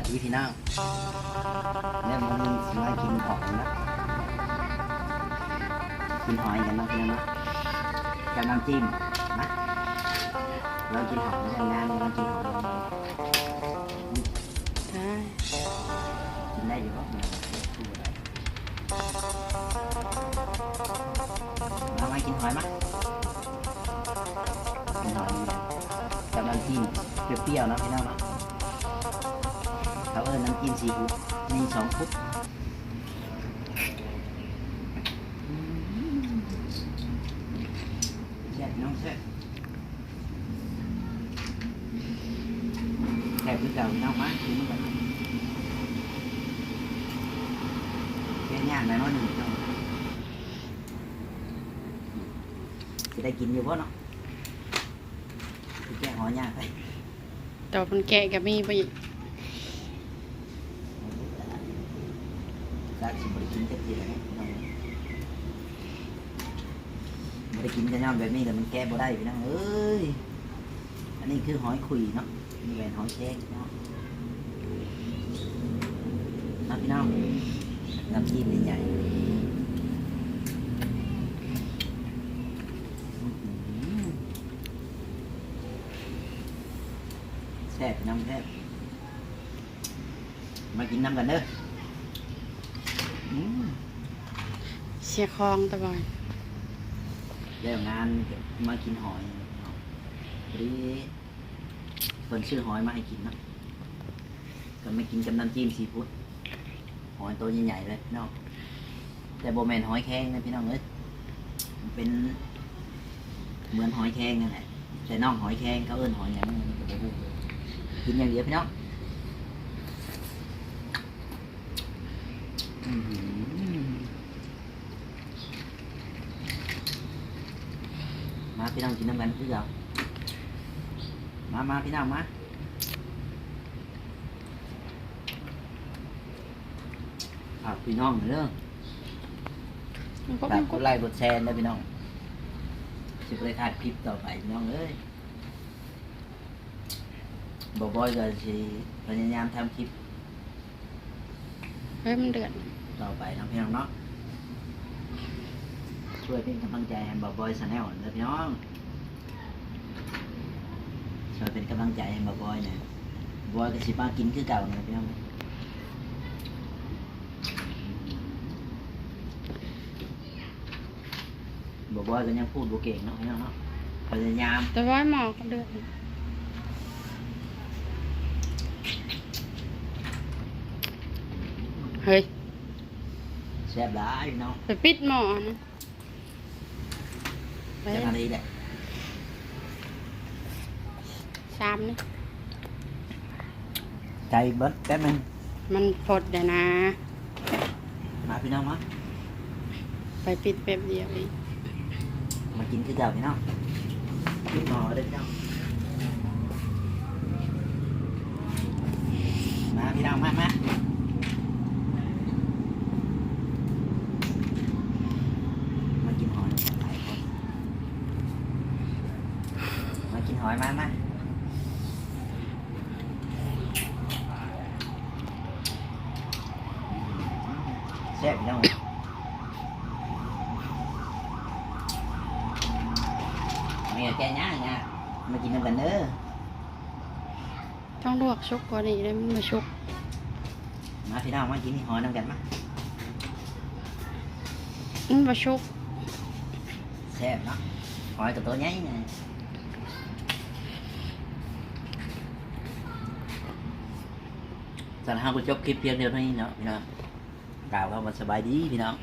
วัสดีพี่น้องเนี่ยมันสิมากินหอยนะกินหอยกันนาะพี่น้องเนาะกับน้ำจิ้มนะเรากินหอยในงานเรากินหอยได้กินได้อยู่ก็เนี่ยพูดอะไรมามกินหอยมั้ยกินหอยกับน้ำจิ้มเปรี้ยวๆนะพี่น้องนะ อิ้นน้ำจิ้มซีฟู้ดมีสองฟุตแซ่บน้องแซ่บแซ่บคือเก่าน้องมาคือมันแบบแค่ย่างได้น้อยหนึ่งจะได้กินอยู่เพราะเนาะแกหอย่างไปแต่มันแกะกับมีไป อีกรักสิบริกินเต็มที่เลยน้องบริกินจะย่อมแบบนี้แต่มันแก้บ่ได้พี่น้องเอ้ยอันนี้คือหอยขุยเนาะนี่เป็นหอยแครงเนาะนะพี่น้องน้ำจิ้มใหญ่แซ่บน้ำแซ่บมากินน้ำกันเด้อ เสียคลองตะบอยแล้วงานมากินหอยพอดีเพิ่นชื่อหอยมาให้กินเนาะก็ไม่กินกับน้ำจิ้มซีฟู้ดหอยตัวใหญ่ๆเลยพี่น้องแต่โบแมนหอยแครงนะพี่น้องเอ้ยมันเป็น เหมือนหอยแครงนั่นแหละแต่น้องหอยแครงเขาเอิ้นหอยอย่างนี้ก็บ่รู้กินอย่างเดียวพี่น้องอื้อหือ มาพี่น้องกินน้ำกันคือเก่ามามาพี่น้องมาฝากพี่น้องเรื่องมันก็ฝามักนกก็ดไลค์กดแชร์นะพี่น้องสิบเลยขาดคลิปต่อไปพี่น้องเอ้ยบอบอยก็สิพยายามทำคลิปเฮ้ยมันเดือด ต่อไปนะพี่น้องเนาะช่วยเป็นกำลังใจให้บอบอยชาแนลนะพี่น้องช่วยเป็นกำลังใจให้บอบอยนะบอยก็สิมากินคือเก่านะพี่น้องบอบอยก็ยังพูดบ่เก่งเนาะพี่น้องเนาะพยายามตะบอยหมอก็เดือดเฮ้ย แซ่บหลายพี่น้องไปปิดหมอนะไปแซ่บอะไรแหละชามนี่ใจเบิดแป๊บนึงมันพดเดี๋ยวนะ มาพี่น้องมาไปปิดแป๊บเดียวอีกมากินคือเก่าพี่น้องกินหมอเด้อพี่น้องมาพี่น้องมามามากินหอยหลายคนมากิน หอยมามาแซ่บพี่น้องไม่อยากแกย่างนะมากินน้ำกันเด้อต้องลวกชุกกว่านี้เลยมันมาชุก มาพี่น้องมากินหอยน้ำกันมามันมาชุกแซ่บเนาะหอยกับตัวใหญ่ไง สำหรับเราก็จบคลิปเพียงเดียวเท่านี้เนาะพี่น้องกล่าวคำว่าสบายดีพี่น้อง